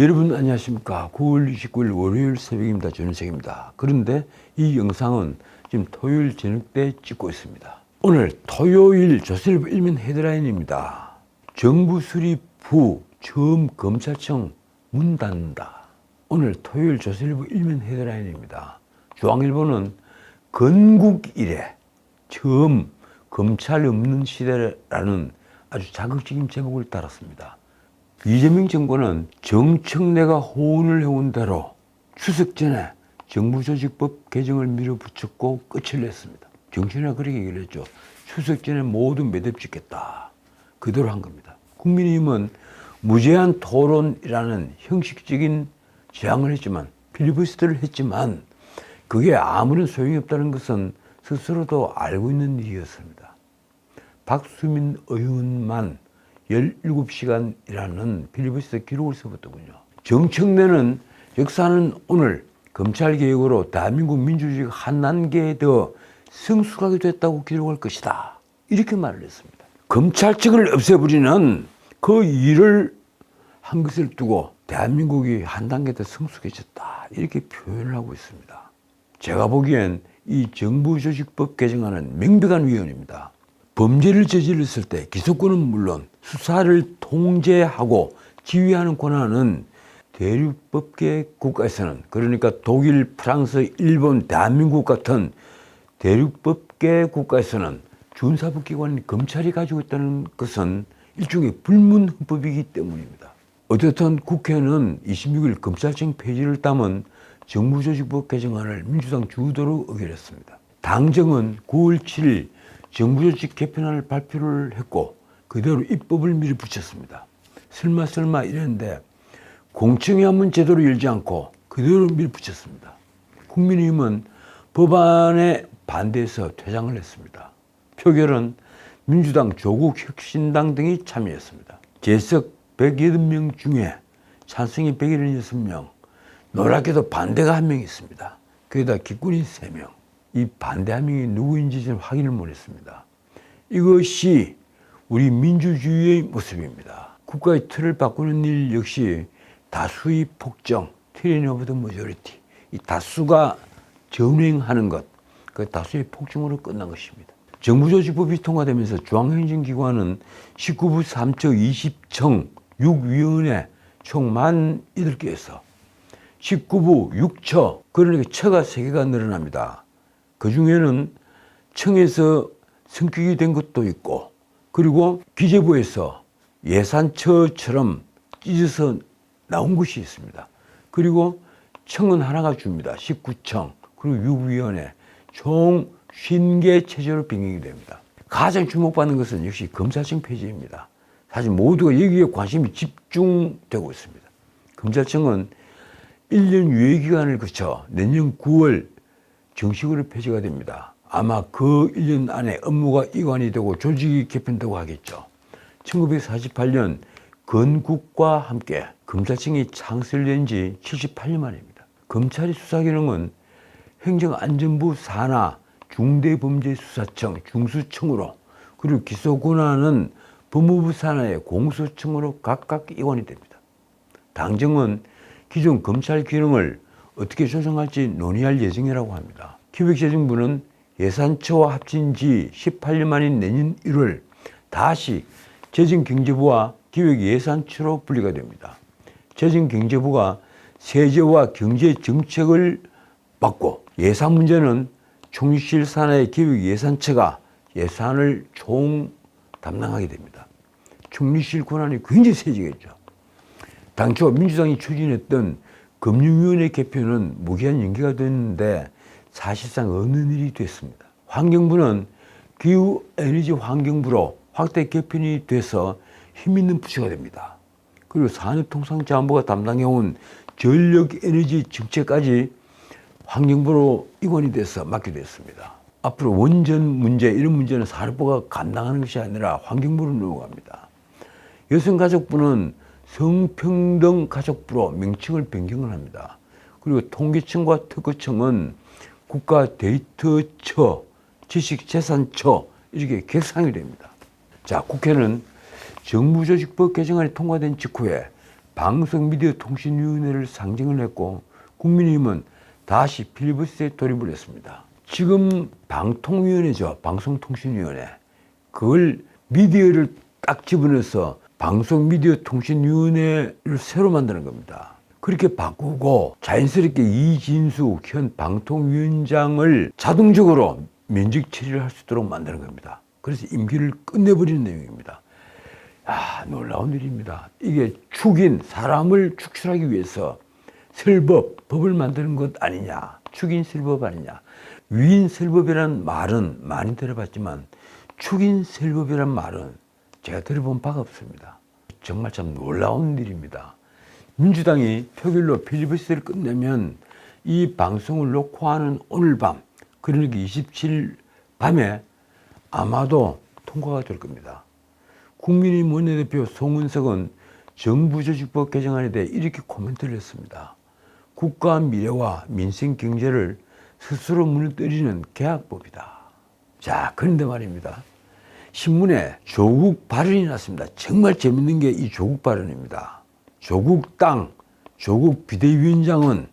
여러분 안녕하십니까? 9월 29일 월요일 새벽입니다. 전은석입니다. 그런데 이 영상은 지금 토요일 저녁 때 찍고 있습니다. 오늘 토요일 조선일보 일면 헤드라인입니다. 정부 수립 후 처음 검찰청 문 닫는다. 오늘 토요일 조선일보 일면 헤드라인입니다. 중앙일보는 건국 이래 처음 검찰 없는 시대라는 아주 자극적인 제목을 달았습니다. 이재명 정권은 정청래가 호언을 해온 대로 추석 전에 정부조직법 개정을 밀어붙였고 끝을 냈습니다. 정청래가 그렇게 얘기를 했죠. 추석 전에 모두 매듭 짓겠다. 그대로 한 겁니다. 국민의힘은 무제한 토론이라는 형식적인 제안을 했지만 필리버스터를 했지만 그게 아무런 소용이 없다는 것은 스스로도 알고 있는 일이었습니다. 박수민 의원만 17시간이라는 필리버스터 기록을 써봤더군요. 정청래는 역사는 오늘 검찰개혁으로 대한민국 민주주의가 한 단계 더 성숙하게 됐다고 기록할 것이다. 이렇게 말을 했습니다. 검찰청을 없애버리는 그 일을 한 것을 두고 대한민국이 한 단계 더 성숙해졌다. 이렇게 표현을 하고 있습니다. 제가 보기엔 이 정부조직법 개정안은 명백한 위헌입니다. 범죄를 저질렀을 때 기소권은 물론 수사를 통제하고 지휘하는 권한은 대륙법계 국가에서는 그러니까 독일, 프랑스, 일본, 대한민국 같은 대륙법계 국가에서는 준사법기관인 검찰이 가지고 있다는 것은 일종의 불문헌법이기 때문입니다. 어쨌든 국회는 26일 검찰청 폐지를 담은 정부조직법 개정안을 민주당 주도로 의결했습니다. 당정은 9월 7일 정부조직 개편안을 발표를 했고 그대로 입법을 밀어붙였습니다. 설마 설마 이랬는데 공청회 한번 제대로 열지 않고 그대로 밀어붙였습니다. 국민의힘은 법안에 반대해서 퇴장을 했습니다. 표결은 민주당, 조국 혁신당 등이 참여했습니다. 재석 180명 중에 찬성이 176명, 놀랍게도 반대가 한 명 있습니다. 거기다 기꾼이 3명. 이 반대 한 명이 누구인지 확인을 못했습니다. 이것이 우리 민주주의의 모습입니다. 국가의 틀을 바꾸는 일 역시 다수의 폭정, 트레인 오브 더 머저리티, 이 다수가 전횡하는 것, 그 다수의 폭정으로 끝난 것입니다. 정부조직법이 통과되면서 중앙행정기관은 19부 3처 20청 6위원회 총 18개에서 19부 6처, 그러니까 처가 3개가 늘어납니다. 그 중에는 청에서 성격이 된 것도 있고, 그리고 기재부에서 예산처처럼 찢어서 나온 것이 있습니다. 그리고 청은 하나가 줍니다. 19청, 그리고 6위원회, 총 50개 체제로 변경이 됩니다. 가장 주목받는 것은 역시 검찰청 폐지입니다. 사실 모두가 여기에 관심이 집중되고 있습니다. 검찰청은 1년 유예 기간을 거쳐 내년 9월 정식으로 폐지가 됩니다. 아마 그 1년 안에 업무가 이관이 되고 조직이 개편되고 하겠죠. 1948년 건국과 함께 검찰청이 창설된 지 78년 만입니다. 검찰의 수사 기능은 행정안전부 산하 중대범죄수사청 중수청으로 그리고 기소 권한은 법무부 산하의 공수청으로 각각 이관이 됩니다. 당정은 기존 검찰 기능을 어떻게 조정할지 논의할 예정이라고 합니다. 기획재정부는 예산처와 합친 지 18년 만인 내년 1월 다시 재정경제부와 기획예산처로 분리가 됩니다. 재정경제부가 세제와 경제정책을 맡고 예산 문제는 총리실 산하의 기획예산처가 예산을 총 담당하게 됩니다. 총리실 권한이 굉장히 세지겠죠. 당초 민주당이 추진했던 금융위원회 개편은 무기한 연기가 됐는데 사실상 없는 일이 됐습니다. 환경부는 기후에너지 환경부로 확대 개편이 돼서 힘있는 부처가 됩니다. 그리고 산업통상자원부가 담당해온 전력에너지 정책까지 환경부로 이관이 돼서 맡게 됐습니다. 앞으로 원전 문제 이런 문제는 산업부가 감당하는 것이 아니라 환경부로 넘어갑니다. 여성가족부는 성평등 가족부로 명칭을 변경을 합니다. 그리고 통계청과 특허청은 국가 데이터처, 지식재산처 이렇게 객상이 됩니다. 자, 국회는 정부조직법 개정안이 통과된 직후에 방송미디어통신위원회를 상정을 했고 국민의힘은 다시 필리버스에 돌입을 했습니다. 지금 방통위원회죠. 방송통신위원회. 그걸 미디어를 딱 집어넣어서 방송미디어통신위원회를 새로 만드는 겁니다. 그렇게 바꾸고 자연스럽게 이진수 현 방통위원장을 자동적으로 면직 처리를 할 수 있도록 만드는 겁니다. 그래서 임기를 끝내버리는 내용입니다. 아, 놀라운 일입니다. 이게 축인, 사람을 축출하기 위해서 설법, 법을 만드는 것 아니냐. 축인 설법 아니냐. 위인 설법이라는 말은 많이 들어봤지만 축인 설법이라는 말은 제가 들어본 바가 없습니다. 정말 참 놀라운 일입니다. 민주당이 표결로 필리버스터를 끝내면 이 방송을 놓고 하는 오늘 밤, 그러니까 27일 밤에 아마도 통과가 될 겁니다. 국민의힘 원내대표 송은석은 정부조직법 개정안에 대해 이렇게 코멘트를 했습니다. 국가 미래와 민생 경제를 스스로 무너뜨리는 계약법이다. 자, 그런데 말입니다. 신문에 조국 발언이 났습니다. 정말 재밌는 게 이 조국 발언입니다. 조국 땅, 조국 비대위원장은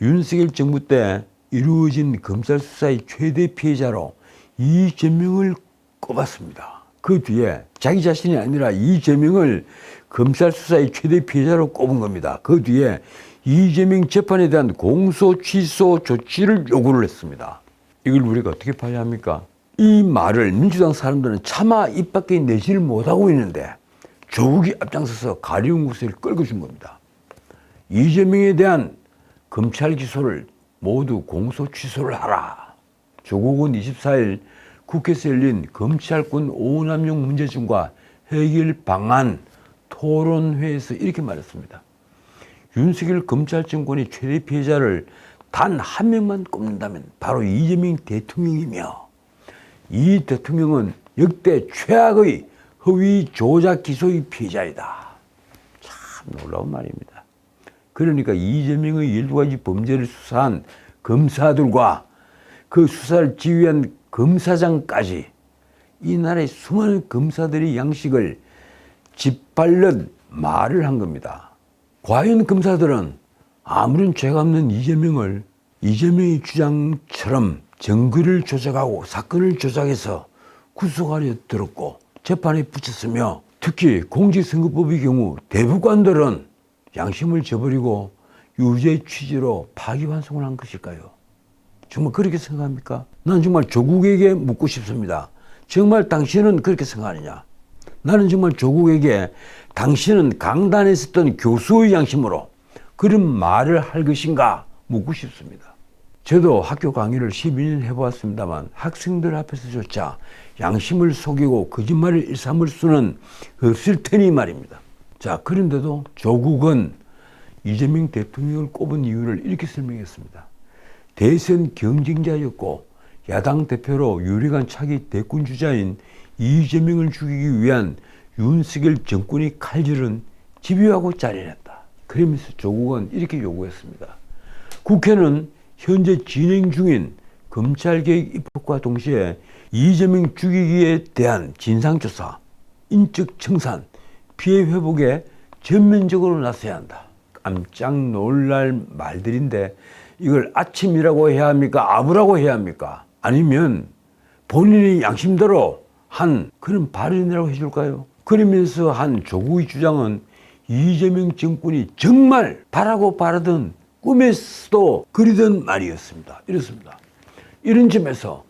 윤석열 정부 때 이루어진 검찰 수사의 최대 피해자로 이재명을 꼽았습니다. 그 뒤에 자기 자신이 아니라 이재명을 검찰 수사의 최대 피해자로 꼽은 겁니다. 그 뒤에 이재명 재판에 대한 공소 취소 조치를 요구를 했습니다. 이걸 우리가 어떻게 봐야 합니까? 이 말을 민주당 사람들은 차마 입 밖에 내지를 못하고 있는데 조국이 앞장서서 가리운 곳을 끌고 준 겁니다. 이재명에 대한 검찰 기소를 모두 공소 취소를 하라. 조국은 24일 국회에서 열린 검찰권 오남용 문제점과 해결 방안 토론회에서 이렇게 말했습니다. 윤석열 검찰 정권의 최대 피해자를 단 한 명만 꼽는다면 바로 이재명 대통령이며 이 대통령은 역대 최악의 허위 조작 기소의 피해자이다. 참 놀라운 말입니다. 그러니까 이재명의 12가지 범죄를 수사한 검사들과 그 수사를 지휘한 검사장까지 이 나라의 수많은 검사들의 양식을 짓밟는 말을 한 겁니다. 과연 검사들은 아무런 죄가 없는 이재명을 이재명의 주장처럼 증거를 조작하고 사건을 조작해서 구속하려 들었고 재판에 붙였으며 특히 공직선거법의 경우 대법관들은 양심을 저버리고 유죄 취지로 파기환송을 한 것일까요? 정말 그렇게 생각합니까? 난 정말 조국에게 묻고 싶습니다. 정말 당신은 그렇게 생각하느냐? 나는 정말 조국에게 당신은 강단에 있었던 교수의 양심으로 그런 말을 할 것인가 묻고 싶습니다. 저도 학교 강의를 12년 해보았습니다만 학생들 앞에서조차 양심을 속이고 거짓말을 일삼을 수는 없을 테니 말입니다. 자, 그런데도 조국은 이재명 대통령을 꼽은 이유를 이렇게 설명했습니다. 대선 경쟁자였고 야당 대표로 유리한 차기 대권 주자인 이재명을 죽이기 위한 윤석열 정권의 칼질은 집요하고 짜릿했다. 그러면서 조국은 이렇게 요구했습니다. 국회는 현재 진행 중인 검찰개혁 입법과 동시에 이재명 죽이기에 대한 진상조사, 인적 청산, 피해 회복에 전면적으로 나서야 한다. 깜짝 놀랄 말들인데 이걸 아침이라고 해야 합니까? 아부라고 해야 합니까? 아니면 본인의 양심대로 한 그런 발언이라고 해줄까요? 그러면서 한 조국의 주장은 이재명 정권이 정말 바라고 바라던 꿈에서도 그리던 말이었습니다. 이렇습니다. 이런 점에서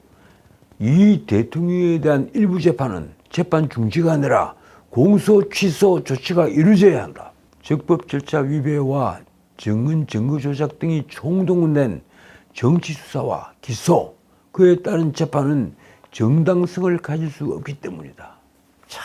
이 대통령에 대한 일부 재판은 재판 중지가 아니라 공소 취소 조치가 이루어져야 한다. 적법 절차 위배와 증언 증거 조작 등이 총동원된 정치 수사와 기소 그에 따른 재판은 정당성을 가질 수 없기 때문이다. 참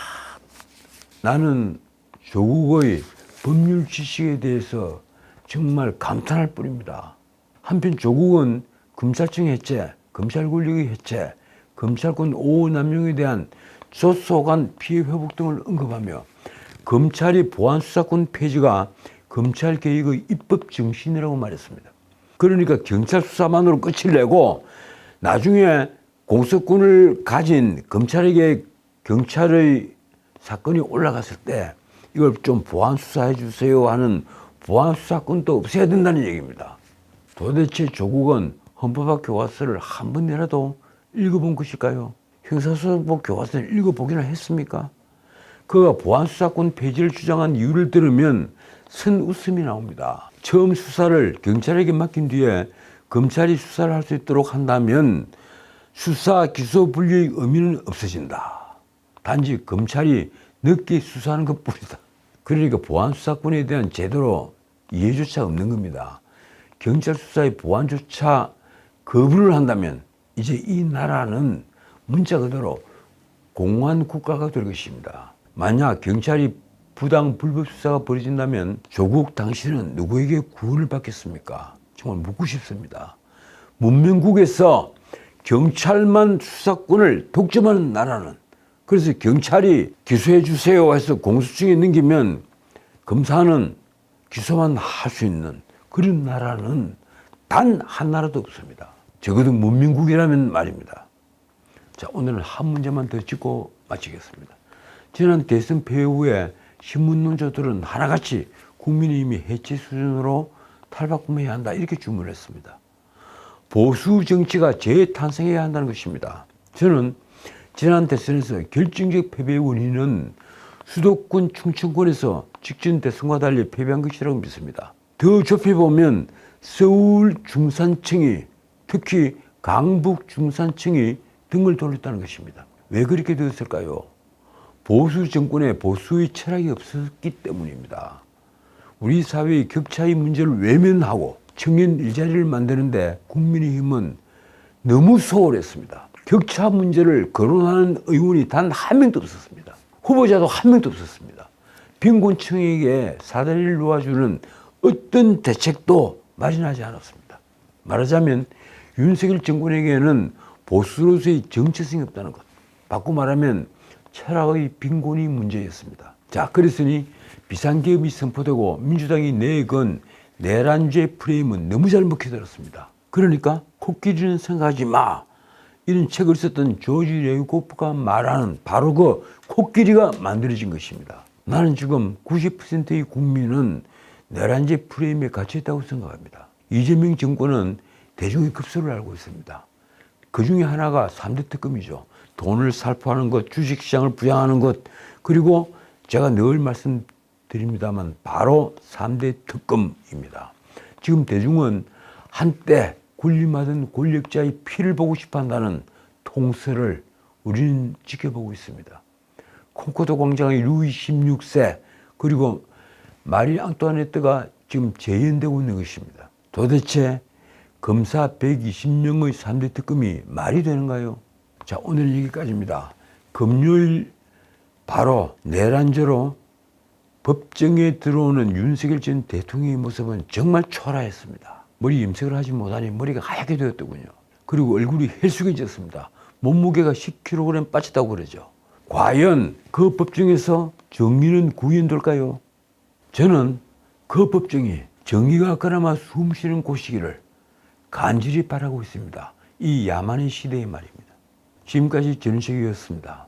나는 조국의 법률 지식에 대해서 정말 감탄할 뿐입니다. 한편 조국은 검찰청 해체, 검찰 권력의 해체, 검찰권 오남용에 대한 소소한 피해 회복 등을 언급하며 검찰이 보안 수사권 폐지가 검찰 개혁의 입법 정신이라고 말했습니다. 그러니까 경찰 수사만으로 끝을 내고 나중에 공소권을 가진 검찰에게 경찰의 사건이 올라갔을 때 이걸 좀 보안 수사해 주세요 하는 보안 수사권도 없애야 된다는 얘기입니다. 도대체 조국은 헌법학 교과서를 한 번이라도 읽어본 것일까요? 형사소송법 교과서를 읽어보기나 했습니까? 그가 보안수사권 폐지를 주장한 이유를 들으면 선 웃음이 나옵니다. 처음 수사를 경찰에게 맡긴 뒤에 검찰이 수사를 할 수 있도록 한다면 수사 기소 분리의 의미는 없어진다. 단지 검찰이 늦게 수사하는 것 뿐이다. 그러니까 보안수사권에 대한 제대로 이해조차 없는 겁니다. 경찰 수사의 보안조차 거부를 한다면 이제 이 나라는 문자 그대로 공안 국가가 될 것입니다. 만약 경찰이 부당 불법 수사가 벌어진다면 조국 당신은 누구에게 구원을 받겠습니까? 정말 묻고 싶습니다. 문명국에서 경찰만 수사권을 독점하는 나라는 그래서 경찰이 기소해 주세요 해서 공수처에 넘기면 검사는 기소만 할 수 있는 그런 나라는 단한 나라도 없습니다. 적어도 문명국이라면 말입니다. 자, 오늘은 한 문제만 더 짚고 마치겠습니다. 지난 대선 패 후에 신문 논조들은 하나같이 국민의힘이 해체 수준으로 탈바꿈해야 한다 이렇게 주문했습니다. 보수 정치가 재탄생해야 한다는 것입니다. 저는 지난 대선에서 결정적 패배의 원인은 수도권 충청권에서 직전 대선과 달리 패배한 것이라고 믿습니다. 더 좁혀보면 서울 중산층이 특히 강북 중산층이 등을 돌렸다는 것입니다. 왜 그렇게 되었을까요? 보수 정권에 보수의 철학이 없었기 때문입니다. 우리 사회의 격차의 문제를 외면하고 청년 일자리를 만드는데 국민의힘은 너무 소홀했습니다. 격차 문제를 거론하는 의원이 단 한 명도 없었습니다. 후보자도 한 명도 없었습니다. 빈곤층에게 사다리를 놓아주는 어떤 대책도 마련하지 않았습니다. 말하자면 윤석열 정권에게는 보수로서의 정체성이 없다는 것. 바꿔 말하면 철학의 빈곤이 문제였습니다. 자, 그랬으니 비상계엄이 선포되고 민주당이 내건 내란죄 프레임은 너무 잘 먹혀들었습니다. 그러니까 코끼리는 생각하지 마. 이런 책을 썼던 조지 레이코프가 말하는 바로 그 코끼리가 만들어진 것입니다. 나는 지금 90%의 국민은 내란죄 프레임에 갇혀 있다고 생각합니다. 이재명 정권은 대중의 급소를 알고 있습니다. 그 중에 하나가 3대 특검이죠. 돈을 살포하는 것, 주식시장을 부양하는 것, 그리고 제가 늘 말씀드립니다만 바로 3대 특검입니다. 지금 대중은 한때 군림하던 권력자의 피를 보고 싶어 한다는 통설을 우리는 지켜보고 있습니다. 콩코도 광장의 루이 16세 그리고 마리 앙뚜아네트가 지금 재현되고 있는 것입니다. 도대체 검사 120명의 3대 특검이 말이 되는가요? 자, 오늘 여기까지입니다. 금요일 바로 내란죄로 법정에 들어오는 윤석열 전 대통령의 모습은 정말 초라했습니다. 머리 염색을 하지 못하니 머리가 하얗게 되었더군요. 그리고 얼굴이 헬쑥해졌습니다. 몸무게가 10kg 빠졌다고 그러죠. 과연 그 법정에서 정의는 구현될까요? 저는 그 법정이 정의가 그나마 숨쉬는 곳이기를 간절히 바라고 있습니다. 이 야만의 시대의 말입니다. 지금까지 전식이었습니다.